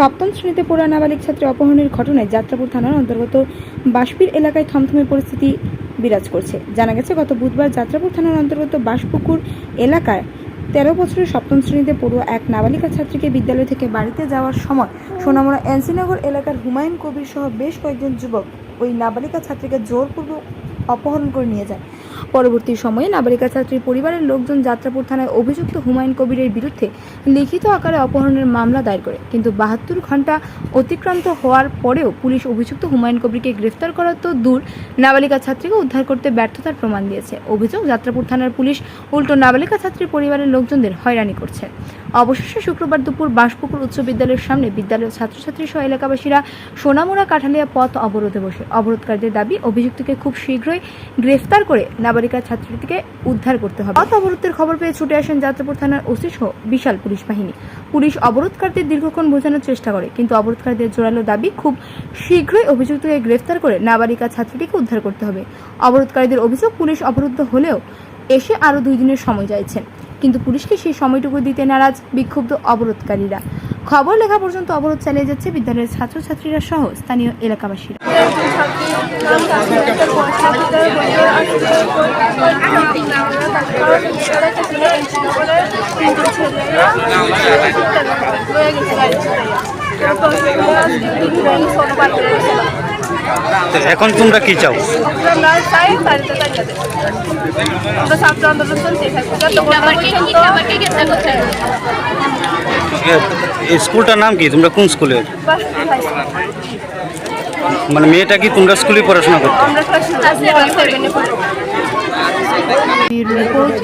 সপ্তম শ্রেণীতে পড়া নাবালিক ছাত্রী অপহরণের ঘটনায় যাত্রাপুর থানার অন্তর্গত বাসপির এলাকায় থমথমে পরিস্থিতি বিরাজ করছে। জানা গেছে, গত বুধবার যাত্রাপুর থানার অন্তর্গত বাসপুকুর এলাকায় তেরো বছরের সপ্তম শ্রেণীতে পড়ুয়া এক নাবালিকা ছাত্রীকে বিদ্যালয় থেকে বাড়িতে যাওয়ার সময় সোনামুড়া এনসিনগর এলাকার হুমায়ুন কবির সহ বেশ কয়েকজন যুবক ওই নাবালিকা ছাত্রীকে জোরপূর্বক অপহরণ করে নিয়ে যায়। পরবর্তী সময়ে নাবালিকা ছাত্রীর পরিবারের লোকজন যাত্রাপুর থানায় অভিযুক্ত হুমায়ুন কবিরের বিরুদ্ধে লিখিত আকারে অপহরণের মামলা দায়ের করে। কিন্তু বাহাত্তর ঘণ্টা অতিক্রান্ত হওয়ার পরেও পুলিশ অভিযুক্ত হুমায়ুন কবিরকে গ্রেফতার করা তো দূর নাবালিকা ছাত্রীকে উদ্ধার করতে ব্যর্থতার প্রমাণ দিয়েছে। অভিযোগ, যাত্রাপুর থানার পুলিশ উল্টো নাবালিকা ছাত্রীর পরিবারের লোকজনদের হয়রানি করছে। অবশেষে শুক্রবার দুপুর বাঁশপুকুর উচ্চ বিদ্যালয়ের সামনে বিদ্যালয়ের ছাত্রছাত্রী সহ এলাকাবাসীরা সোনামুড়া কাঠালিয়া পথ অবরোধে বসে। অবরোধকারীদের দাবি, অভিযুক্তকে খুব শীঘ্রই গ্রেফতার করে নাবালিকা ছাত্রীটিকে উদ্ধার করতে হবে। পথ অবরোধের খবর পেয়ে ছুটে আসেন যাত্রাপুর থানার ওসি সহ বিশাল পুলিশ বাহিনী। পুলিশ অবরোধকারীদের দীর্ঘক্ষণ বোঝানোর চেষ্টা করে, কিন্তু অবরোধকারীদের জোরালো দাবি, খুব শীঘ্রই অভিযুক্তকে গ্রেফতার করে নাবালিকা ছাত্রীটিকে উদ্ধার করতে হবে। অবরোধকারীদের অভিযোগ, পুলিশ অবরুদ্ধ হলেও এসে আরও দুই দিনের সময় চাইছেন কিন্তু পুলিশকে সেই সময়টুকু দিতে নারাজ বিক্ষুব্ধ অবরোধকারীরা। খবর লেখা পর্যন্ত অবরোধ চালিয়ে যাচ্ছে বিদ্যালয়ের ছাত্রছাত্রীরা সহ স্থানীয় এলাকাবাসীরা। এখন তোমরা কি চাও? আমরা স্কুলটার নাম কি? তোমরা কোন স্কুলের মানে মেয়েটা কি তোমরা স্কুলে পড়াশোনা করতো? রিপোর্ট